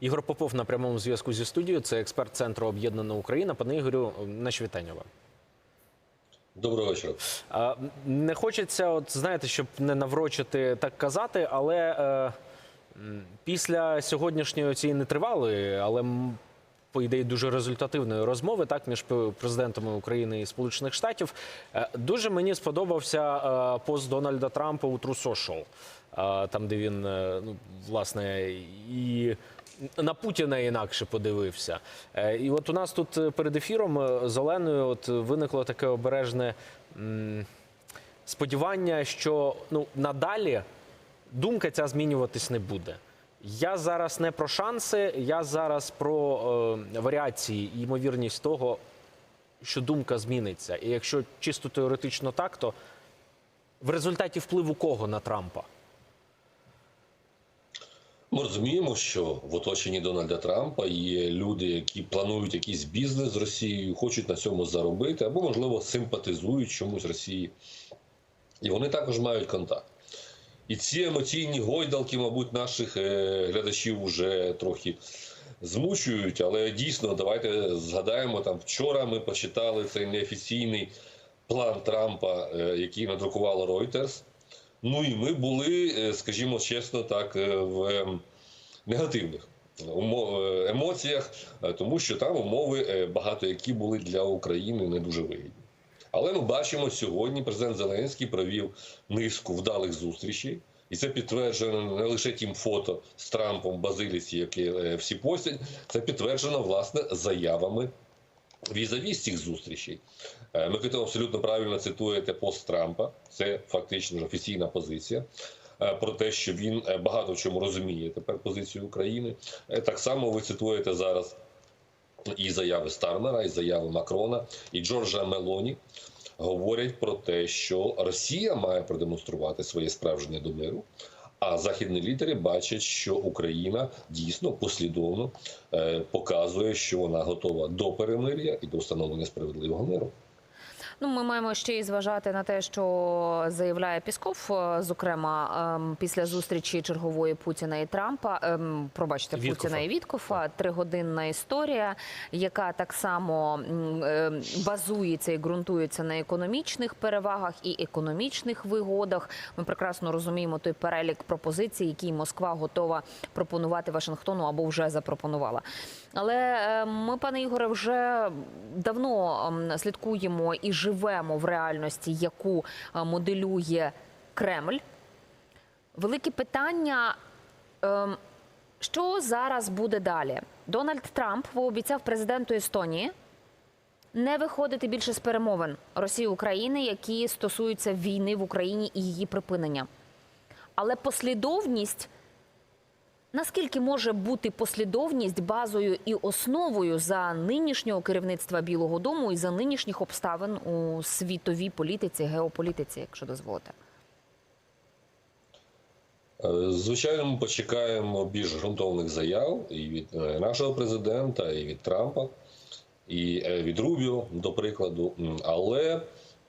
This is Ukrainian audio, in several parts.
Ігор Попов на прямому зв'язку зі студією. Це експерт центру Об'єднана Україна. Пане Ігорю, наші вітання вам. Доброго вечора. Не хочеться, от знаєте, щоб не наврочити так казати, але е, після сьогоднішньої цієї нетривалої, але по ідеї дуже результативної розмови, так між президентами України і Сполучених Штатів, е, дуже мені сподобався е, пост Дональда Трампа у Social, е, там де він е, ну, власне і. На Путіна інакше подивився. Е, І от у нас тут е, перед ефіром е, з Оленою от виникло таке обережне сподівання, що ну надалі думка ця змінюватись не буде. Я зараз не про шанси, я зараз про е, варіації і ймовірність того, що думка зміниться. І якщо чисто теоретично так, то в результаті впливу кого на Трампа? Ми розуміємо, що в оточенні Дональда Трампа є люди, які планують якийсь бізнес з Росією, хочуть на цьому заробити, або, можливо, симпатизують чомусь Росії. І вони також мають контакт. І ці емоційні гойдалки, мабуть, наших е, глядачів вже трохи змучують. Але дійсно, давайте згадаємо там вчора. Ми почитали цей неофіційний план Трампа, е, який надрукувала Reuters. Ну і ми були, е, скажімо чесно, так е, в ем, негативних е, емоціях, тому що там умови багато які були для України не дуже вигідні. Але ми бачимо сьогодні, президент Зеленський провів низку вдалих зустрічей, і це підтверджено не лише тим фото з Трампом в Базиліці, які е, всі постять, це підтверджено власне заявами візаві з цих зустрічей. Е, Микита абсолютно правильно цитуєте пост Трампа. Це фактично офіційна позиція. е, Про те, що він е, багато в чому розуміє тепер позицію України. Так само ви цитуєте зараз і заяви Стармера, і заяви Макрона, і Джорджа Мелоні говорять про те, що Росія має продемонструвати своє справжнє до миру. А західні лідери бачать, що Україна дійсно послідовно е, показує, що вона готова до перемир'я і до встановлення справедливого миру. Ну, ми маємо ще й зважати на те, що заявляє Пісков, е, зокрема ем, після зустрічі чергової Путіна і Трампа. ем, Пробачте, Віткофа. Путіна і Віткофа. Тригодинна історія, яка так само ем, базується і ґрунтується на економічних перевагах і економічних вигодах. Ми прекрасно розуміємо той перелік пропозицій, який Москва готова пропонувати Вашингтону або вже запропонувала. Але ми, пане Ігоре, вже давно слідкуємо і живемо в реальності, яку е, моделює Кремль. Велике питання. ем, Що зараз буде далі? Дональд Трамп пообіцяв президенту Естонії не виходити більше з перемовин Росії України, які стосуються війни в Україні і її припинення. Але послідовність Наскільки може бути послідовність базою і основою за нинішнього керівництва Білого Дому і за нинішніх обставин у світовій політиці, геополітиці, якщо дозволите? Е, Звичайно, ми почекаємо більш ґрунтовних заяв і від е, нашого президента, і від Трампа, і е, від Рубіо, до прикладу. Але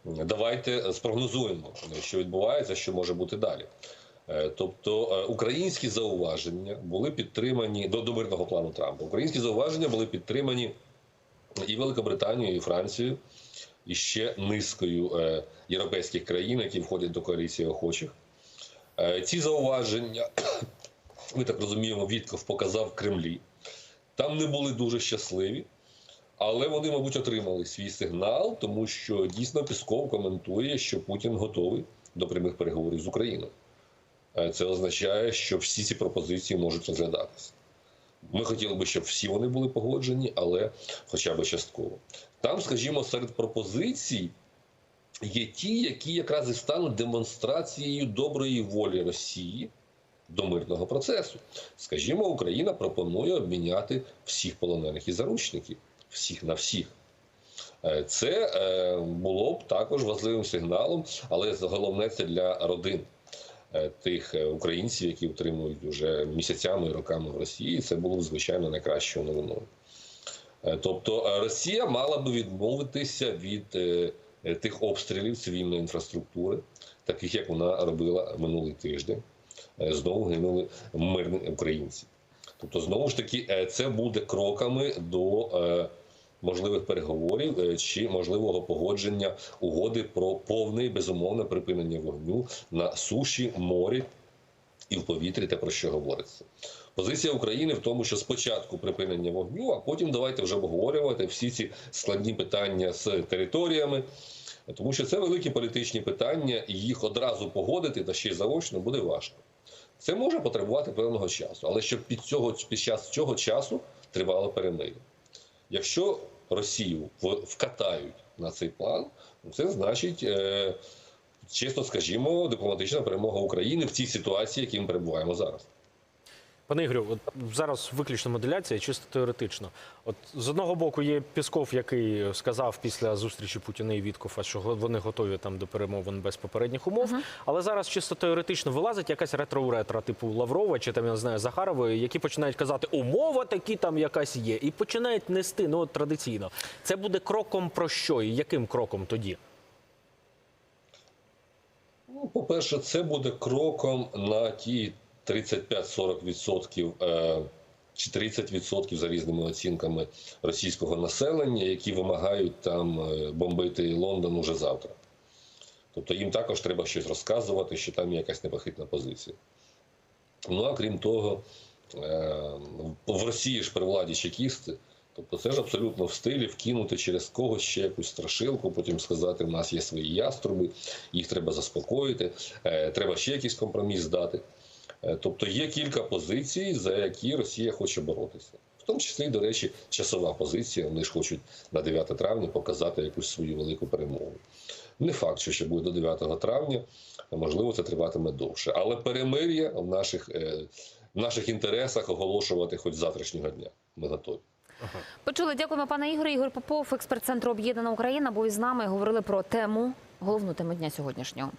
давайте спрогнозуємо, що відбувається, що може бути далі. Е, Тобто е, українські зауваження були підтримані до, до мирного плану Трампа. Українські зауваження були підтримані і Великобританією, і Францією, і ще низкою е, європейських країн, які входять до коаліції охочих. Ці зауваження, ми так розуміємо, Вітков показав Кремлі. Там не були дуже щасливі, але вони, мабуть, отримали свій сигнал, тому що дійсно Пісков коментує, що Путін готовий до прямих переговорів з Україною. Е, Це означає, що всі ці пропозиції можуть розглядатися. Ми хотіли би, щоб всі вони були погоджені, але хоча б частково. Там, скажімо, серед пропозицій є ті, які якраз і стануть демонстрацією доброї волі Росії до мирного процесу. Скажімо, Україна пропонує обміняти всіх полонених і заручників, всіх на всіх. Е, Це е, було б також важливим сигналом, але головне це для родин тих е, українців, які утримують вже місяцями і роками в Росії. Це було б звичайно найкращою новиною. Е, Тобто е, Росія мала би відмовитися від е, е, тих обстрілів цивільної інфраструктури, таких як вона робила минулий тиждень. Е, Знову гинули мирні українці. Тобто, знову ж таки, е, це буде кроками до е, можливих переговорів е, чи можливого погодження угоди про повне безумовне припинення вогню на суші, морі і в повітрі, те про що говориться. Позиція України в тому, що спочатку припинення вогню, а потім давайте вже обговорювати всі ці складні питання з територіями, тому що це великі політичні питання, і їх одразу погодити та ще й заочно буде важко. Це може потребувати певного часу, але щоб під цього під час цього часу тривало перемир'я. Якщо Росію вкатають на цей план, ну, це значить, е, чесно скажімо, дипломатична перемога України в цій ситуації, в якій ми перебуваємо зараз. Пане Ігорю, от зараз виключно моделяція, чисто теоретично. От з одного боку є Пісков, який сказав після зустрічі Путіна і Віткофа, що вони готові там до перемовин без попередніх умов. Але зараз чисто теоретично вилазить якась ретро-ретро, типу Лаврова чи там я не знаю Захарової, які починають казати, умова такі там якась є, і починають нести ну от традиційно. Це буде кроком про що і яким кроком тоді? Ну, по-перше, це буде кроком на ті 35-40% е, чи 30% за різними оцінками російського населення, які вимагають там е, бомбити Лондон уже завтра. Тобто їм також треба щось розказувати, що там є якась непохитна позиція. Ну а крім того, е, в Росії ж при владі чекісти. Тобто це ж абсолютно в стилі вкинути через когось ще якусь страшилку, потім сказати, в нас є свої яструби, їх треба заспокоїти, треба ще якийсь компроміс дати. Е, Тобто є кілька позицій, за які Росія хоче боротися. В тому числі, до речі, часова позиція. Вони ж хочуть на 9 травня показати якусь свою велику перемогу. Не факт, що ще буде до 9 травня, можливо, це триватиме довше. Але перемир'я в наших, е, в наших інтересах оголошувати хоч завтрашнього дня. Ми готові. Почули. Дякуємо, пане Ігоре. Ігор Попов, експерт центру Об'єднана Україна, був із нами. Говорили про тему, головну тему дня сьогоднішнього.